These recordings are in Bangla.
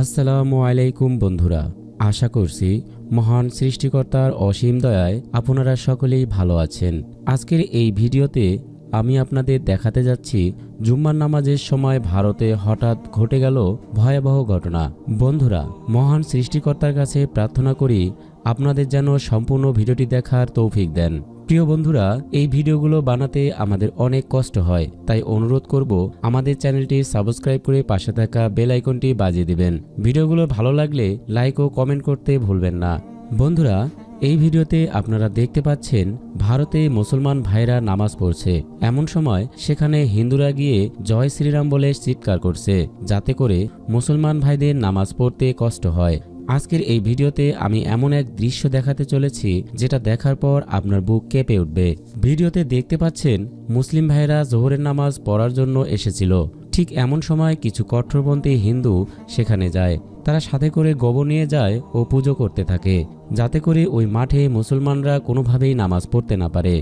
আসসালামু আলাইকুম বন্ধুরা, আশা করছি মহান সৃষ্টিকর্তার অসীম দয়ায় আপনারা সকলেই ভালো আছেন। আজকের এই ভিডিওতে আমি আপনাদের দেখাতে যাচ্ছি জুম্মার নামাজের সময় ভারতে হঠাৎ ঘটে গেল ভয়াবহ ঘটনা। বন্ধুরা, মহান সৃষ্টিকর্তার কাছে প্রার্থনা করি আপনাদের যেন সম্পূর্ণ ভিডিওটি দেখার তৌফিক দেন। প্রিয় বন্ধুরা, এই ভিডিওগুলো বানাতে আমাদের অনেক কষ্ট হয়, তাই অনুরোধ করব আমাদের চ্যানেলটি সাবস্ক্রাইব করে পাশে থাকা বেল আইকনটি বাজিয়ে দিবেন। ভিডিওগুলো ভালো লাগলে লাইক ও কমেন্ট করতে ভুলবেন না। বন্ধুরা, এই ভিডিওতে আপনারা দেখতে পাচ্ছেন, ভারতে মুসলমান ভাইরা নামাজ পড়ছে। এমন সময় সেখানে হিন্দুরা গিয়ে জয় শ্রীরাম বলে চিৎকার করছে, যাতে করে মুসলমান ভাইদের নামাজ পড়তে কষ্ট হয়। আজকের এই ভিডিওতে আমি এমন এক দৃশ্য দেখাতে চলেছি, যেটা দেখার পর আপনার বুক কেঁপে উঠবে। ভিডিওতে দেখতে পাচ্ছেন, মুসলিম ভাইরা জোহরের নামাজ পড়ার জন্য এসেছিল। ঠিক এমন সময় কিছু কঠোরপন্থী হিন্দু সেখানে যায়। তারা সাথে করে গোবর নিয়ে যায় ও পুজো করতে থাকে, যাতে করে ওই মাঠে মুসলমানরা কোনোভাবেই নামাজ পড়তে না পারে।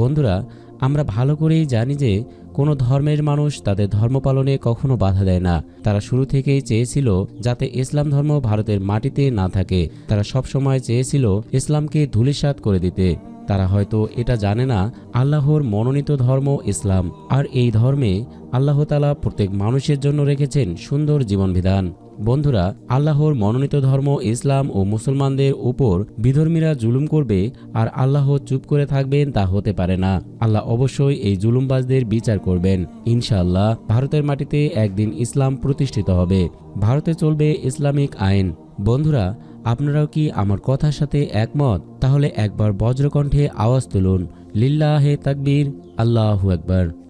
বন্ধুরা আমরা ভালো করেই জানি যে কোনো ধর্মের মানুষ তাদের ধর্ম পালনে কখনো বাধা দেয় না। তারা শুরু থেকেই চেয়েছিল যাতে ইসলাম ধর্ম ভারতের মাটিতে না থাকে। তারা সবসময় চেয়েছিল ইসলামকে ধুলিসাত করে দিতে। তারা হয়তো এটা জানে না, আল্লাহর মনোনীত ধর্ম ইসলাম। আর এই ধর্মে আল্লাহ তালা প্রত্যেক মানুষের জন্য রেখেছেন সুন্দর জীবনবিধান। বন্ধুরা, আল্লাহর মনোনীত ধর্ম ইসলাম ও মুসলমানদের উপর বিধর্মীরা জুলুম করবে আর আল্লাহ চুপ করে থাকবেন তা হতে পারে না। আল্লাহ অবশ্যই এই জুলুমবাজদের বিচার করবেন। ইনশাআল্লাহ, ভারতের মাটিতে একদিন ইসলাম প্রতিষ্ঠিত হবে। ভারতে চলবে ইসলামিক আইন। বন্ধুরা আপনারাও কি আমার কথার সাথে একমত? তাহলে একবার বজ্রকণ্ঠে আওয়াজ তুলুন। লিল্লাহে তাকবীর। আল্লাহু একবার